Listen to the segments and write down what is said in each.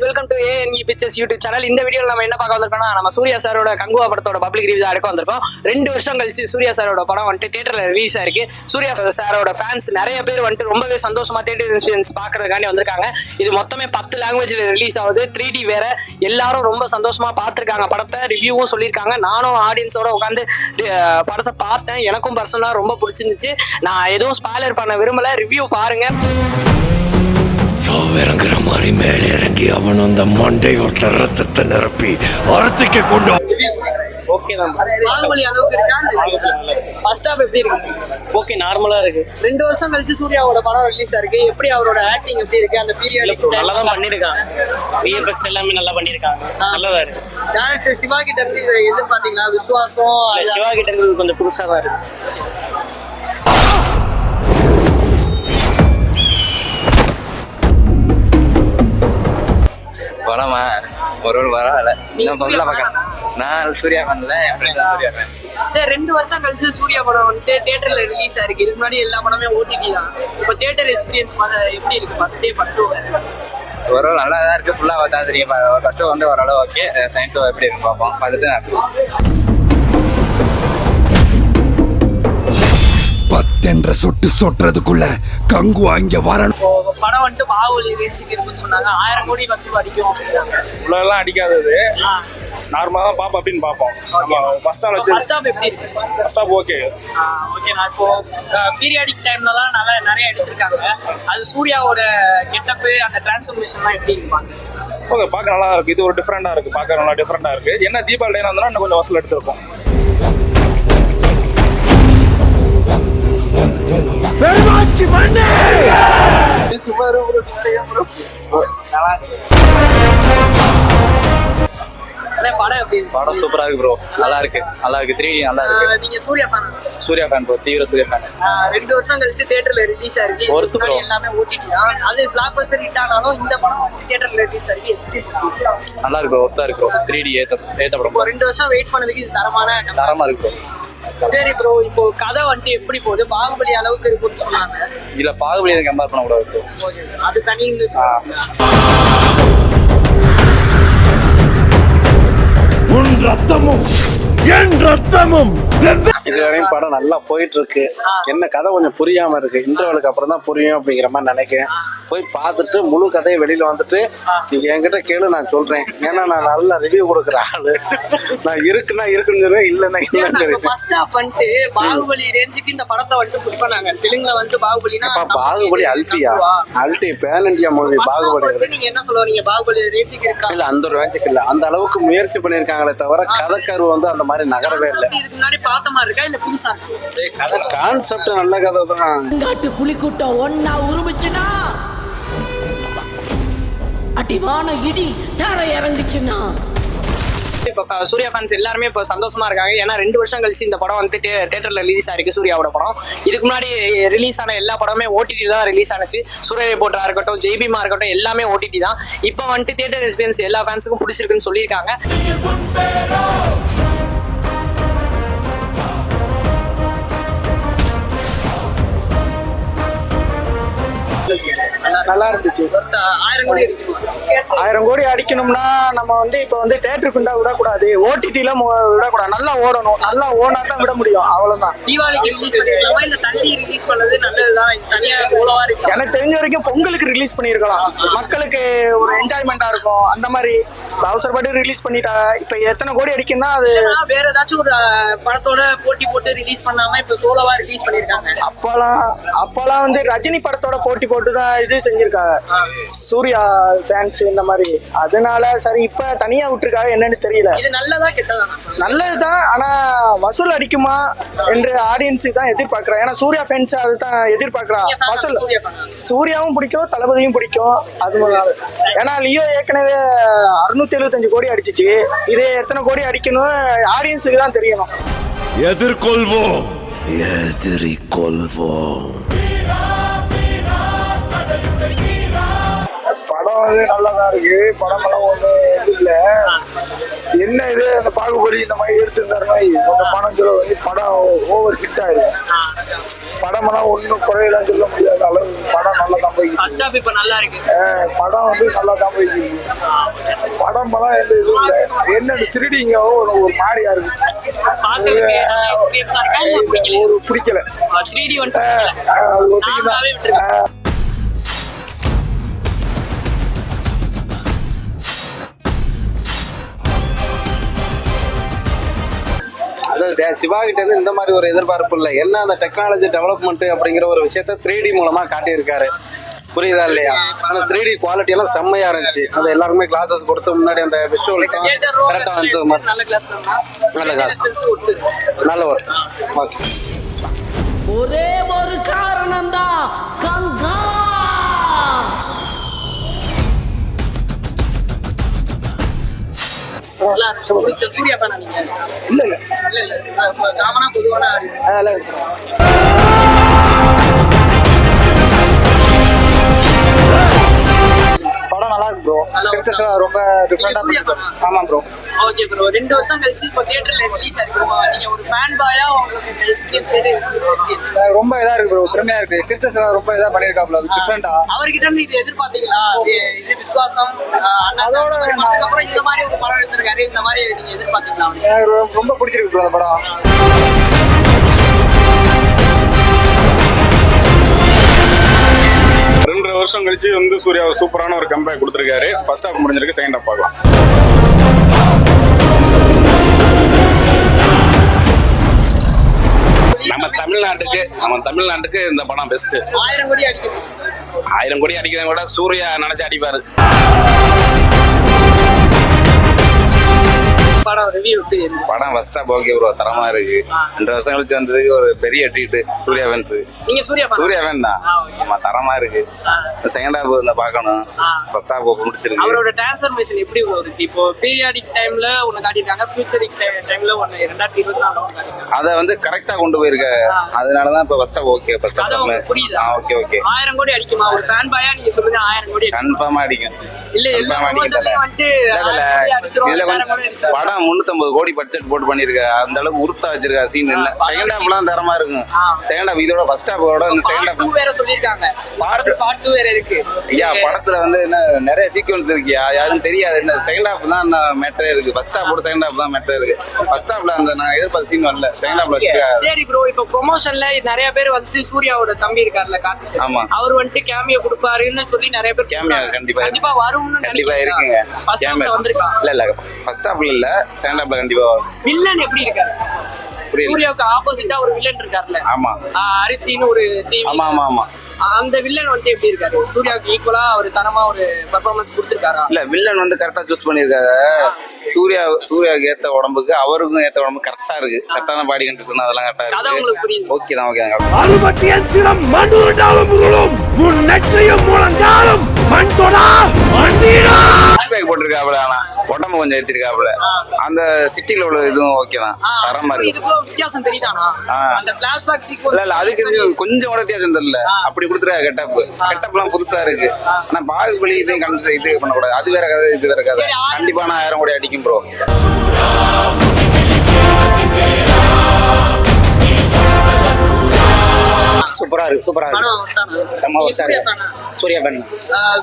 Guys welcome to ANE pictures YouTube channel இந்த video நம்ம என்ன பார்க்க வந்திருக்கோம்னா நம்ம சூர்யா சாரோட கங்குவா படத்தோட பப்ளிக் ரிவ்யூ தான் எடுக்க வந்திருக்கோம். ரெண்டு வருஷம் கழிச்சு சூர்யா சாரோட படம் வந்துட்டு தேட்டரில் ரிலீஸ் ஆயிருக்கு. சூர்யா சாரோட ஃபேன்ஸ் நிறைய பேர் வந்துட்டு ரொம்பவே சந்தோஷமா தேட்டர் எக்ஸ்பீரியன்ஸ் பார்க்கறதுக்காண்டி வந்திருக்காங்க. இது மொத்தமே பத்து லாங்குவேஜில் ரிலீஸ் ஆகுது. த்ரீ டி வேற. எல்லாரும் ரொம்ப சந்தோஷமா பார்த்துருக்காங்க. படத்தை ரிவ்யூவும் சொல்லியிருக்காங்க. நானும் ஆடியன்ஸோட உட்காந்து படத்தை பார்த்தேன். எனக்கும் பர்சனலாக ரொம்ப பிடிச்சிருந்துச்சு. நான் எதுவும் ஸ்பாய்லர் பண்ண விரும்பல. ரிவ்யூ பாருங்க. சாவிறங்குற மாதிரி மேலே இறங்கி அவன் அந்த மண்டை ஓட்ட ரத்தத்தை நிரப்பி அறுத்துக்கு கொண்டு ஓகே தான் அளவுக்கு இருக்கா? ஃபர்ஸ்ட் ஹாஃப் எப்படி இருக்கு? ஓகே நார்மலா இருக்கு. ரெண்டு வருஷம் கழிச்சு சூர்யாவோட படம் ரிலீஸ் ஆயிருக்கு எப்படி அவரோட ஆக்டிங் எப்படி இருக்கு? அந்த பீரியட் நல்லா தான் பண்ணிருக்காங்க. விஎஃப்எக்ஸ் எல்லாமே நல்லா பண்ணிருக்காங்க. நல்லதா இருக்கு. டேரக்டர் சிவா கிட்ட இருந்து இதை எதிர்பார்த்தீங்களா? விசுவாசம் சிவா கிட்ட கொஞ்சம் புதுசா தான் இருக்கு. படமா? ஒரு ஒரு பரவாயில்ல. இன்னும் பொருளை பார்க்க நான் சூர்யா பண்ணல. சரி ரெண்டு வருஷம் கழிச்சு சூர்யா படம் வந்துட்டு தியேட்டர்ல ரிலீஸ் ஆயிருக்கு. இதுக்கு முன்னாடி எல்லா படமே ஓடிடி தான். இப்போ தியேட்டர் எக்ஸ்பீரியன்ஸ் எப்படி இருக்கு? ஃபர்ஸ்ட் டே ஃபர்ஸ்ட் ஷோ ஒரு நல்லா தான் இருக்கு. ஃபுல்லாக பார்த்தா தெரியும். ஃபர்ஸ்ட் வந்து ஓரளவு ஓகே சயின்ஸ் எப்படி இருக்குன்னு பார்ப்போம். பார்த்துட்டு நான் பத்தென்ற சொட்டு சொட்டுறதுக்குள்ள கங்கு அங்க வரணும். படம் வந்துட்டு பாகுபலி ரேஞ்சுக்கு இருக்குன்னு சொன்னாங்க. ஆயிரம் கோடி வசூல் அடிக்கும் அப்படின்னாங்க. இவ்வளோலாம் அடிக்காதது நார்மலாக தான் பார்ப்போம் அப்படின்னு பார்ப்போம் நம்ம ஃபஸ்ட் ஸ்டாண்ட் வச்சு ஃபர்ஸ்ட் ஹாஃப் எப்படி இருக்கு? ஃபஸ்ட் ஸ்டாப் ஓகே ஓகே நான் இப்போ பீரியாடிக் டைம்ல தான் நல்லா நிறைய எடுத்திருக்காங்க. அது சூர்யாவோட கெட்டப்பு அந்த டிரான்ஸ்ஃபர்மேஷன்லாம் எப்படி இருப்பாங்க ஓகே பார்க்க நல்லா இருக்கு. இது ஒரு டிஃப்ரெண்டாக இருக்கு. பார்க்க நல்லா டிஃப்ரெண்டாக இருக்கு. என்ன தீபாவளி டைம் வந்தோம்னா இன்னும் கொஞ்சம் வசூல் எடுத்திருப்போம் அண்ணே, படம் எப்படி இருக்கு படம் சூப்பராக இருக்கு ப்ரோ நல்லா இருக்கு. நல்லா இருக்கு. த்ரீ நல்லா இருக்கு. நீங்க Suriya fan. Suriya fan bro தீவிர சூர்யா ஃபேன் ரெண்டு வருஷம் கழிச்சு தியேட்டர்ல ரிலீஸ் ஆயிருக்கு. ஒருத்து bro. எல்லாமே ஓடிடி தான். அது பிளாக் பஸ்டர் ஹிட் ஆனாலும் இந்த படம் வந்து தியேட்டர்ல ரிலீஸ் ஆயிருக்கு. நல்லா இருக்கு ப்ரோ ஒர்த்தாக இருக்கு ப்ரோ த்ரீ டி ஏற்ற ஏற்ற படம் ரெண்டு வருஷம் வெயிட் பண்ணதுக்கு இது தரமான தரமாக இருக்கு ப்ரோ சரி ப்ரோ இப்போ கதை வந்துட்டு எப்படி போகுது? பாகுபலி அளவுக்கு இருக்குன்னு சொன்னாங்க. இதில் பாகுபலி கம்பேர் Okay, sir. அது தனி உன் ரத்தமும் என் ரத்தமும் இதுவரையும் படம் நல்லா போயிட்டு இருக்கு என்ன கதை கொஞ்சம் புரியாம இருக்கு. இன்டர்வலுக்கு அப்புறம் தான் புரியும் அப்படிங்கிற மாதிரி நினைக்கிறேன். போய் பார்த்துட்டு முழு கதையை வெளியில வந்துட்டு நீங்க என்கிட்ட கேளு நான் சொல்றேன். ஏன்னா நான் நல்ல ரிவ்யூ கொடுக்குற ஆளு. நான் இருக்குன்னா இருக்குன்னு இல்லைன்னா இல்லைன்னு. ஃபர்ஸ்ட் வந்துட்டு பாகுபலி ரேஞ்சுக்கு இந்த படத்தை வந்துட்டு புஷ் பண்ணாங்க. தெலுங்குல வந்துட்டு பாகுபலினா பாகுபலி அல்டியா அல்டி பேன் இந்தியா மூவி பாகுபலி நீங்க என்ன சொல்ல வரீங்க? பாகுபலி ரேஞ்சுக்கு இருக்கா? இல்ல அந்த ரேஞ்சுக்கு இல்ல. அந்த அளவுக்கு முயற்சி பண்ணிருக்காங்களே தவிர கதைக்கரு வந்து அந்த மாதிரி நகரவே இல்லை. Concept இதுக்கு முன்னாடி பார்த்த மாதிரி இருக்கா? இல்ல புதுசா இருக்கா? கதை கான்செப்ட் நல்ல கதை தான். காட்டு புலிக்கூட்டம் ஒன்னா உருமிச்சுனா? அடிவான இடி தர இறங்குச்சுன்னா இப்போ சூர்யா ஃபேன்ஸ் எல்லாருமே இப்போ சந்தோஷமா இருக்காங்க. ஏன்னா ரெண்டு வருஷம் கழிச்சு இந்த படம் வந்து தேட்டர்ல ரிலீஸ் ஆயிருக்கு சூர்யாவோட படம். இதுக்கு முன்னாடி ரிலீஸ் ஆன எல்லா படமே ஓடிடி தான் ரிலீஸ் ஆனுச்சு. சூரிய போட்டா இருக்கட்டும் ஜெய்பீமா இருக்கட்டும் எல்லாமே ஓடிடி தான். இப்போ வந்துட்டு தியேட்டர் எக்ஸ்பீரியன்ஸ் எல்லா ஃபேன்ஸுக்கும் பிடிச்சிருக்குன்னு சொல்லியிருக்காங்க. நல்லா இருந்துச்சு. ஆயிரம் கோடி இருக்கு ஆயிரம் கோடி அடிக்கணும்னா நம்ம வந்து இப்போ வந்து தேட்டருக்குண்டா விடக்கூடாது. ஓடிடில விடக்கூடாது. நல்லா ஓடணும். நல்லா ஓனா தான் விட முடியும். அவ்வளவுதான். தீபாவளிக்கு ரிலீஸ் பண்ணிருக்கலாமா? இல்ல தள்ளி ரிலீஸ் பண்ணது நல்லதுதான்? இது தனியா சோலவா இருக்கு? எனக்கு தெரிஞ்ச வரைக்கும் பொங்கலுக்கு ரிலீஸ் பண்ணியிருக்கலாம். மக்களுக்கு ஒரு என்ஜாய்மெண்டா இருக்கும். அந்த மாதிரி அவசரப்பட்டு ரிலீஸ் பண்ணிட்டா இப்ப எத்தனை கோடி அடிக்குன்னா அது வேற ஏதாச்சும் ஒரு படத்தோட போட்டி போட்டு ரிலீஸ் பண்ணாம இப்ப சோலோவா ரிலீஸ் பண்ணிருக்காங்க அப்போலாம் அப்போலாம் வந்து ரஜினி படத்தோட போட்டி போட்டு தான் இது செஞ்சிருக்காங்க. சூர்யா ஃபேன்ஸ் இந்த மாதிரி. அதனால சரி இப்ப தனியா விட்டுருக்காங்க என்னன்னு தெரியல. இது நல்லதா கெட்டதா? நல்லதுதான் ஆனா வசூல் அடிக்குமா என்று ஆடியன்ஸுக்கு தான் எதிர்பார்க்கறேன். ஏன்னா சூர்யா ஃபேன்ஸ் அதுதான் fan வசூல்? சூர்யாவும் பிடிக்கும் தளபதியும் பிடிக்கும். அது. ஏன்னா லியோ ஏற்கனவே அறுநூத்தி எழுபத்தஞ்சு கோடி அடிச்சிச்சு. இது எத்தனை கோடி அடிக்கணும் ஆடியன்ஸுக்கு தான் தெரியணும். எதிர்கொள்வோம். எதிரி வந்து நல்லதா இருக்கு. படம் எல்லாம் ஒண்ணு இது இல்ல. என்ன இது? அந்த பாகுபலி இந்த மாதிரி எடுத்திருந்தாருன்னா கொஞ்சம் பணம் செலவு படம் ஓவர் ஹிட் ஆயிரும் படமெல்லாம் ஒன்றும் குறையதான் சொல்ல முடியாத அளவு படம் நல்லா தான். அஹ் படம் வந்து நல்லா தான் இருக்கு. படமெல்லாம் எந்த இதுவும் இல்லை. என்ன திருடிங்க ஒரு மாதிரியா இருக்கு. ஒரு பிடிக்கல. அது ஒத்திக்குதான் டே- சிவா கிட்ட இருந்து இந்த மாதிரி ஒரு எதிர்பார்ப்பு இல்லை. என்ன அந்த டெக்னாலஜி டெவலப்மெண்ட் அப்படிங்கிற ஒரு விஷயத்த த்ரீ டி மூலமா காட்டியிருக்காரு. புரியுதா இல்லையா? ஆனால் த்ரீ டி குவாலிட்டி எல்லாம் செம்மையா இருந்துச்சு. அது எல்லாருமே கிளாஸஸ் கொடுத்து முன்னாடி அந்த row கரெக்டாக வந்து நல்ல கிளாஸ் தான். நல்ல class. ஒத்து நல்ல ஒரு ஓகே ஒரே ஒரு காரணம்தான் கங்கா சூர்யா ஆ நீங்க இல்ல இல்ல. காமனா பொதுவான. படம் நல்லா இருக்கு ப்ரோ சிவா ரொம்ப டிஃப்ரெண்டா? ஆமா ப்ரோ ஓகே ப்ரோ ரெண்டு வருஷம் கழிச்சு இப்போ தியேட்டர்ல ரிலீஸ் ஆயிருக்கு நீங்க ஒரு ஃபேன் பாயா உங்களுக்கு எக்ஸ்பீரியன்ஸ் ரொம்ப இதா இருக்கு ப்ரோ திறமையா இருக்கு. சிவா ரொம்ப இதா பண்ணிருக்காப்ல. டிஃப்ரெண்டா அவர்கிட்ட இருந்து இது எதிர்பார்த்தீங்களா? இது- விசுவாசம் அதோட அதுக்கப்புறம் இந்த மாதிரி ஒரு படம் இந்த மாதிரி நீங்க எதிர்பார்த்தீங்களா? எனக்கு ரொம்ப- பிடிச்சிருக்கு ப்ரோ அந்த படம். ரெண்டு வருஷம் கழிச்சு வந்து சூர்யா ஒரு சூப்பரான ஒரு கம்பேக் கொடுத்துருக்காரு. ஃபர்ஸ்ட் ஹாஃப் முடிஞ்சிருக்கு செகண்ட் ஹாஃப் பார்க்கலாம். நம்ம தமிழ்நாட்டுக்கு நம்ம தமிழ்நாட்டுக்கு இந்த படம் பெஸ்ட் ஆயிரம் கோடி அடிக்கணும். ஆயிரம் கோடி அடிக்கிறத விட சூர்யா நினைச்சு அடிப்பாரு. படம் ரிவ்யூ? படம் ஃபர்ஸ்ட் ஓகே ப்ரோ தரமா இருக்கு. ரெண்டு வருஷம் கழிச்சு வந்ததுக்கு ஒரு பெரிய ட்ரீட் சூர்யா ஃபேன்ஸ் நீங்க சூர்யா? சூர்யா ஃபேன் தான். ஆமா தரமா இருக்கு. செகண்ட் ஹாஃப் இந்த பார்க்கணும். ஃபர்ஸ்ட் ஹாஃப் முடிச்சிருக்கு. அவரோட டிரான்ஸ்ஃபர்மேஷன் எப்படி இருக்கு? இப்போ பீரியாடிக் டைம்ல ஒன்னு காட்டியிருக்காங்க ஃபியூச்சரிக் டைம்ல ஒன்னு ரெண்டாயிரத்தி இருபத்தி நாலு அதை வந்து கரெக்டா கொண்டு போயிருக்காரு. அதனால தான் இப்போ first half okay first half புரியுதா? ஓகே ஓகே ஆயிரம் கோடி அடிக்குமா? ஒரு ஃபேன் பாயா நீங்க சொல்லுங்க ஆயிரம் கோடி அடிக்குமா? கன்ஃபார்மா அடிக்கும். இல்ல எல்லா வந்துட்டு இதுல அடிச்சிரும். படம் முன்னூத்தம்பது கோடி பட்ஜெட் போட்டு பண்ணிருக்க அந்த அளவுக்கு உருத்தா வச்சிருக்கா சீன் இல்ல. செகண்ட் ஹாஃப்லாம் தரமா இருக்கும். செகண்ட் ஹாஃப் இதோட ஃபர்ஸ்ட் ஹாஃபோட செகண்ட் ஹாஃப் வேற சொல்லியிருக்காங்க. Part- பார்ட் டூ வேற இருக்கு. ஐயா படத்துல வந்து என்ன நிறைய சீக்வன்ஸ் இருக்கியா யாரும் தெரியாது. என்ன செகண்ட் ஹாஃப் தான் மேட்டரே இருக்கு. ஃபர்ஸ்ட் ஹாஃபோட செகண்ட் ஹாஃப் தான் மேட்டர் இருக்கு. ஃபர்ஸ்ட் ஹாஃப்ல அந்த நான் எதிர்பார்த்த சீன் வரல. செகண்ட் ஹாஃப்ல வச்சிருக்காரு சரி ப்ரோ இப்போ ப்ரொமோஷன்ல நிறைய பேர் வந்து சூர்யாவோட தம்பி இருக்கார்ல கார்த்தி ஆமா. அவர் வந்துட்டு கேமியோ கொடுப்பாருன்னு சொல்லி நிறைய பேர் சொல்றாங்க. கண்டிப்பா. கண்டிப்பா வரும்னு கண்டிப்பா இருக்குங்க இல்ல இல்ல. ஃபர்ஸ்ட் ஹாஃப்ல இல்ல. செகண்ட் கண்டிப்பா வில்லன் எப்படி இருக்காரு. சூர்யாவுக்கு ஆப்போசிட்டா ஒரு வில்லன் இருக்காருல்ல ஆமா. ஆஹ் அரித்தின்னு ஒரு தீவி ஆமா ஆமா ஆமா. அந்த வில்லன் வந்துட்டு எப்படி இருக்காரு? சூர்யாவுக்கு ஈக்குவலா அவர் தரமா ஒரு பெர்ஃபார்மன்ஸ் கொடுத்திருக்காரா? இல்ல வில்லன் வந்து கரெக்டா சூஸ் பண்ணிருக்காங்க சூர்யா சூர்யாவுக்கு ஏத்த உடம்புக்கு அவருக்கும் ஏத்த உடம்பு கரெக்டா இருக்கு. கரெக்டான பாடி கண்டிஷன் அதெல்லாம் கரெக்டா இருக்கு. உங்களுக்கு புரியுது. ஓகே தான் ஓகே அறுபத்தியன் சிரம் மண்டுருண்டாலும் உருளும். உன் நெற்றியும் முழங்காலும் மண் தொடா மண்டீரா பேக் போட்டிருக்காப்புல ஆனா. உடம்பு கொஞ்சம் ஏத்திருக்காப்புல. அந்த சிட்டில உள்ள இதுவும் ஓகே தான். தரமா இருக்கு இதுக்கும் வித்தியாசம் தெரியுதானா ஆ. அந்த பிளாஷ்பேக் இல்ல சீக்வன்ஸ் இல்ல அதுக்கு இது கொஞ்சம் கூட வித்தியாசம் தெரியல. அப்படி கொடுத்துருக்கா கெட்டப் கெட்டப்லாம் புதுசா இருக்கு. ஆனா பாகுபலி இதையும் கண்டு இது பண்ணக்கூடாது. அது வேற கதை இது வேற கதை. கண்டிப்பா நான் ஆயிரம் கோடி அடிக்கும் ப்ரோ சூப்பரா இருக்கு சூப்பரா படம் தானா? செம்ம வருஷம் சூர்யா பண்ணு.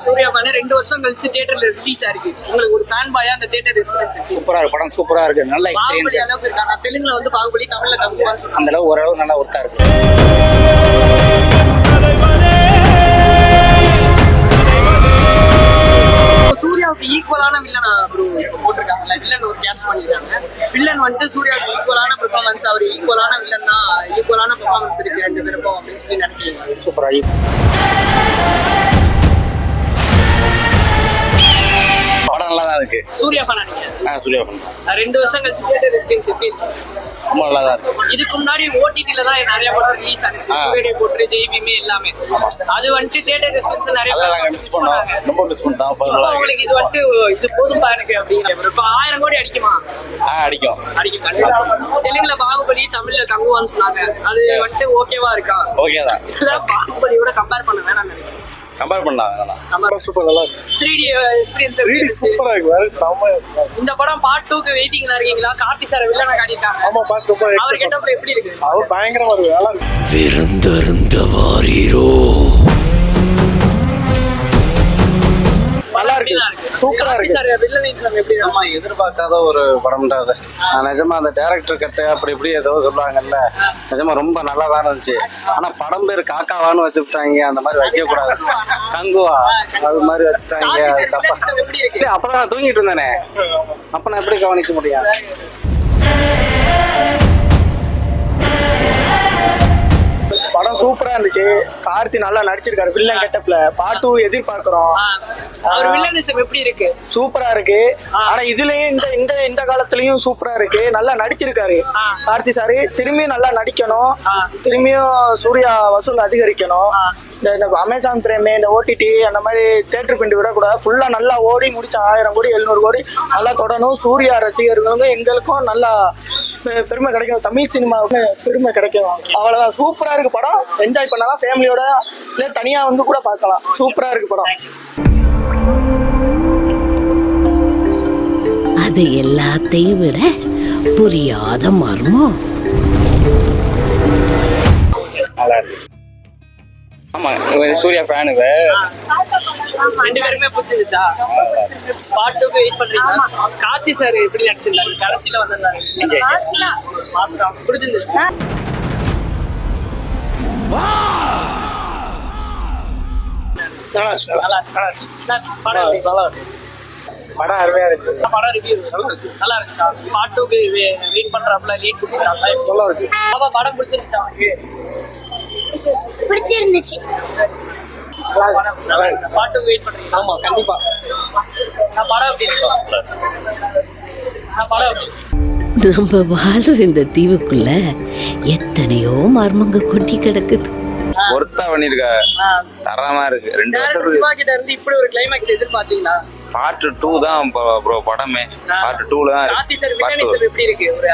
சூர்யா fan ரெண்டு வருஷம் கழிச்சு தியேட்டர்ல ரிலீஸ் ஆயிருக்கு. உங்களுக்கு ஒரு ஃபேன் பாயா அந்த தியேட்டர் எக்ஸ்பீரியன்ஸ் இருக்கு. சூப்பரா இருக்கு படம் சூப்பரா இருக்கு. நல்ல எக்ஸ்பீரியன்ஸ் அளவுக்கு இருக்கா? நான் தெலுங்குல வந்து பாகுபலி தமிழ்ல சொல்றாங்க அந்த அளவு ஓரளவு நல்லா ஒர்க்கா இருக்கு. சூர்யாவுக்கு ஈக்குவலான வில்லனா ப்ரோ போட்டிருக்காங்கல்ல வில்லன் ஒரு கேஸ்ட் பண்ணிருக்காங்க. வில்லன் வந்துட்டு சூர்யாவுக்கு ஈக்குவலான பெர்ஃபார்மன்ஸ் அவர் ஈக்குவலான வில்லன் தான் ஈக்குவலான பெர்ஃபார்மன்ஸ் இருக்கு ரெண்டு பேருக்கும் அப்படின்னு சொல்லி நினைக்கிறீங்க. சூப்பரா படம் நல்லா தான் இருக்கு. சூர்யா ஆ சூர்யா பண்ணு ரெண்டு வருஷம் கழிச்சு தியேட்டர் எக்ஸ்பீரியன்ஸ் எப்படி இருக்கு? ரொம்ப நல்லா தான் இருக்கு. இதுக்கு முன்னாடி ஓடிடில தான் நிறைய படம் ரிலீஸ் ஆனிச்சு. ஆ. சூரிய போட்டு ஜெய்பிமே எல்லாமே. அது வந்துட்டு தியேட்டர் எக்ஸ்பீரியன்ஸ் நிறைய நாங்க மிஸ் பண்ணோம். ரொம்ப மிஸ் பண்ணிட்டோம். உங்களுக்கு இது வந்துட்டு இது போதும்பா எனக்கு அப்படிங்கிற இப்போ ஆயிரம் கோடி அடிக்குமா? ஆ அடிக்கும். அடிக்கும். கண்டிப்பா. தெலுங்குல பாகுபலி தமிழ்ல கங்குவான்னு சொன்னாங்க. அது வந்துட்டு ஓகேவா இருக்கா? ஓகே தான். பாகுபலியோட கம்பேர் பண்ண வேணாம் கம்பேர் பண்ணலாம் சூப்பர் நல்லா இருக்கு. த்ரீ டி எக்ஸ்பீரியன்ஸ் சூப்பரா இருக்கு. வேற செம்ம இந்த படம் பார்ட் டூக்கு வெயிட்டிங்ல இருக்கீங்களா? கார்த்தி சார் வில்லனை காட்டியிருக்காங்க. ஆமா பார்த்து ரொம்ப அவர் கெட்டப்ல எப்படி இருக்கு? அவர் பயங்கரமா இருக்கு. நல்லா இருக்கு. விருந்தருந்த நம்ம எதிர்பார்க்காத ஒரு படம்டா அது நான் நிஜமா அந்த டேரக்டர் கட்டு அப்படி இப்படி ஏதோ சொல்லுவாங்கல்ல. நிஜமா ரொம்ப நல்லா தான் இருந்துச்சு. ஆனா படம் பேர் காக்காவான்னு வச்சுட்டாங்க அந்த மாதிரி வைக்க கூடாது கங்குவா அது மாதிரி வச்சுட்டாங்க. அப்பதான் நான் தூங்கிட்டு இருந்தேனே. அப்ப நான் எப்படி கவனிக்க முடியும்? படம் சூப்பரா இருந்துச்சு. கார்த்தி நல்லா நடிச்சிருக்காரு. வில்லன் கெட்டப்ல பாட்டு எதிர்பார்க்கிறோம். அவர் வில்லனிசம் எப்படி இருக்கு? சூப்பரா இருக்கு. ஆனா இதுலயும் இந்த இந்த இந்த காலத்துலயும் சூப்பரா இருக்கு. நல்லா நடிச்சிருக்காரு. கார்த்தி சாரு திரும்பியும் நல்லா நடிக்கணும். திரும்பியும் சூர்யா வசூல் அதிகரிக்கணும். இந்த அமேசான் பிரேமி இந்த ஓடிடி அந்த மாதிரி தேட்டர் பிண்டு விடக்கூடாது. ஃபுல்லா நல்லா ஓடி முடிச்ச ஆயிரம் கோடி எழுநூறு கோடி நல்லா தொடரும் சூர்யா ரசிகர்களுக்கும் எங்களுக்கும் நல்லா பெருமை கிடைக்கும் தமிழ் சினிமாவுக்கு பெருமை கிடைக்கும் அவ்வளவுதான். சூப்பரா இருக்கு படம். என்ஜாய் பண்ணலாம். ஃபேமிலியோட இல்லை தனியா வந்து கூட பார்க்கலாம். சூப்பரா இருக்கு படம். அது எல்லாத்தையும் விட புரியாத மர்மம். ஆமா இவன் சூர்யா ஃபேனுங்க ரெண்டு பேருமே பிடிச்சிருச்சா பார்ட் டூக்கு வெயிட் பண்றீங்களா? கார்த்தி சார் எப்படி நடிச்சிருந்தாரு? கடைசியில வந்திருந்தாரு. பிடிச்சிருந்துச்சு நல்லா இருக்கு. நல்லா இருக்கு, நல்லா இருக்கு. நான் படம் எப்படி? நல்லா இருக்கு. படம் அருமையா இருந்துச்சு. படம் ரிவ்யூ நல்லா இருந்துச்சா. பார்ட் டூக்கு வெயிட் பண்றாப்ல லீட் கொடுக்குறாப்ல நல்லா இருக்கு. பாப்பா படம் பிடிச்சிருந்துச்சா பிடிச்சிருந்துச்சு. நல்லா இருந்துச்சு. பார்ட் டூக்கு வெயிட் பண்றீங்க ஆமா கண்டிப்பா. நான் படம் இருக்கு நான் படம் இருக்கு? நம்ம வாழ்ற இந்த தீவுக்குள்ள எத்தனையோ மர்மங்க கொட்டி கிடக்குது. ஒருத்தா பண்ணிருக்கா. தரமா இருக்கு. ரெண்டு வருஷத்துக்கு இப்படி ஒரு கிளைமேக்ஸ் எதிர்பார்த்தீங்களா? பார்ட் டூ தான் ப்ரோ படமே. பார்ட் டூல தான் ஒரு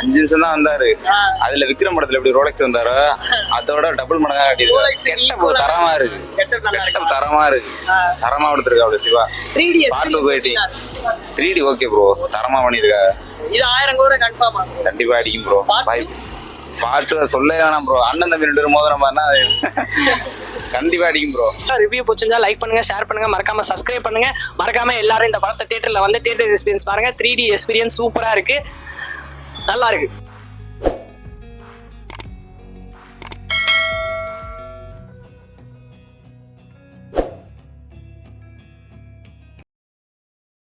அஞ்சு நிமிஷம் தான் வந்தாரு. அதுல விக்ரம் படத்துல எப்படி ரோலெக்ஸ் வந்தாரோ அதோட டபுள் மடங்கா Rolex காட்டியிருக்காரு கெட்ட equal ஆ தரமா இருக்கு. தரமா இருக்கு. தரமா கொடுத்துருக்கா அப்படி Siva. 3D Part two experience போயிட்டு? த்ரீ டி ஓகே ப்ரோ தரமா பண்ணிருக்கா இது ஆயிரம் கூட கன்ஃபார்ம் கண்டிப்பா அடிக்கும் ப்ரோ? பாய் பாட்டு சொல்ல வேணாம் ப்ரோ அண்ணன் தம்பி ரெண்டு பேரும் மோதிர அது கண்டிப்பா அடிக்கும் ப்ரோ ரிவ்யூ பிடிச்சிருந்தா லைக் பண்ணுங்க ஷேர் பண்ணுங்க. மறக்காம சப்ஸ்கிரைப் பண்ணுங்க. மறக்காம எல்லாரும் இந்த படத்தை தியேட்டர்ல வந்து தியேட்டர் எக்ஸ்பீரியன்ஸ் பாருங்க. த்ரீ டி எக்ஸ்பீரியன்ஸ் சூப்பரா இருக்கு. நல்லா இருக்கு.